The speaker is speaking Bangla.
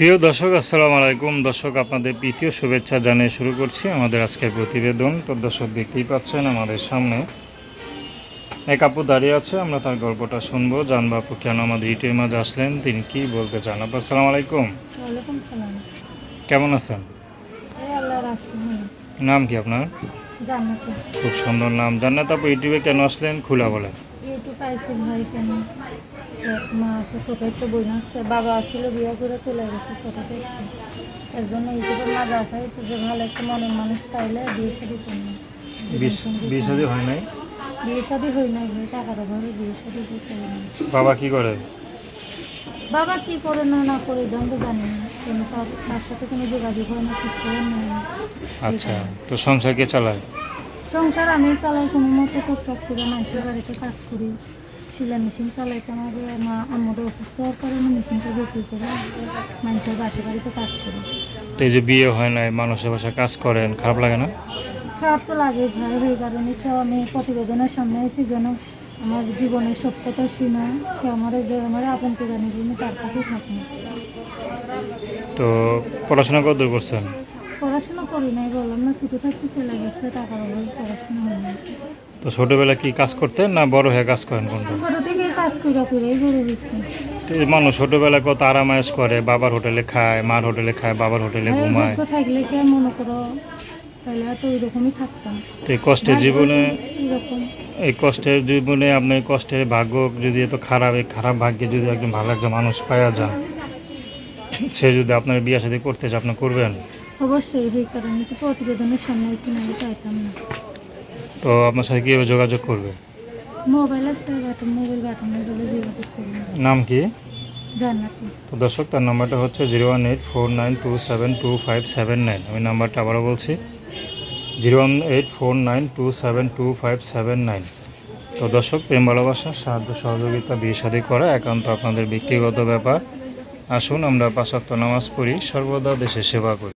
প্রিয় দর্শক আসসালামু আলাইকুম। দর্শক আপনাদের প্রীতীয় শুভেচ্ছা জানিয়ে শুরু করছি আমাদের আজকের প্রতিবেদন। তো দর্শক দেখতেই পাচ্ছেন আমাদের সামনে এক আপু দাঁড়িয়ে আছে। আমরা তার গল্পটা শুনব। জানব আপু কেন আমাদের ইটের মাঝে আসলেন তিনি কি বলতে চান? আপু আসসালামু আলাইকুম। কেমন আছেন? নাম কি আপনার? খুব সুন্দর নাম। জান্নাত আপু ইউটিউবে কেন আসলেন? খুলা বলেন। ইউটিউব পাইছি ভাই কেন? এক মা আছে ছোট একটা বোন আছে বাবা আসছিল বিয়ে করে চলে গেছে ছোট থেকে এর জন্য ইউটিউবের মাঝে আসা হয়েছে যে ভালো একটা মনের মানুষ পাইলে বিয়ে শাদি করব বিশ বিশ হয় নাই? বিয়ে শাদি হই নাই ভাই টাকার অভাবে বিয়ে শাদি করতে বাবা কি করে? বাবা কি করে না না করে তো জানি না। কিন্তু তার সাথে কোনো যোগাযোগ হয় না কিছু না। আচ্ছা তো সংসার কে চালায়? সংসার আমি চালাই কোনো মতো টুকটাক করে মানুষের বাড়িতে কাজ করি। সেলাই মেশিন চালাইতে আমাদের মা আমাদের অসুস্থ হওয়ার কারণে মেশিনটা বিক্রি করে মানুষের বাসা বাড়িতে কাজ করি। তো এই যে বিয়ে হয় নাই মানুষের বাসায় কাজ করেন খারাপ লাগে না? খারাপ তো লাগে ভাই এই কারণে তো আমি প্রতিবেদনের সামনে এসেছি যেন আমার জীবনের সত্যতা শুনে সে আমার যে আমার আপন করে নিবে আমি তার কাছেই থাকি। তো পড়াশোনা কত দূর করছেন? পড়াশোনা করি নাই বললাম না ছোটো থাকতে চলে গেছে টাকার অভাবে পড়াশোনা হয় না তো ছোটবেলায় কি কাজ করতেন না বড় হয়ে কাজ করেন কোনটা? ছোটো থেকে কাজ করে দিচ্ছি তো এই মানুষ ছোটবেলায় কত আরামায়েশ করে বাবার হোটেলে খায় মার হোটেলে খায় বাবার হোটেলে ঘুমায়। থাকলে কে মনে করো তাহলে তো ওই রকমই থাকতাম এই কষ্টের জীবনে এই কষ্টের জীবনে আপনার কষ্টের ভাগ্য যদি এত খারাপ এই খারাপ ভাগ্যে যদি একজন ভালো একজন মানুষ পাওয়া যান সে যদি আপনার বিয়ে সাথে করতে চায় আপনি করবেন? অবশ্যই এই কারণে তো প্রতিবেদনের সামনে একটু আমি চাইতাম না। তো আপনার সাথে কীভাবে যোগাযোগ করবে? মোবাইল আছে বাটন মোবাইল বাটনে বলে যোগাযোগ করবেন নাম কি? তো দর্শক তার নাম্বারটা হচ্ছে zero one eight four nine two seven two five seven nine. আমি নাম্বারটা আবারও বলছি। Zero one eight four nine two seven two five seven nine. তো দর্শক, প্রেম ভালোবাসা, সাহায্য, সহযোগিতা, বিয়ে, শাদী করা একান্ত আপনাদের ব্যক্তিগত ব্যাপার। আসুন, আমরা পাশাপ্ত নামাজ পড়ি, সর্বদা দেশের সেবা করি।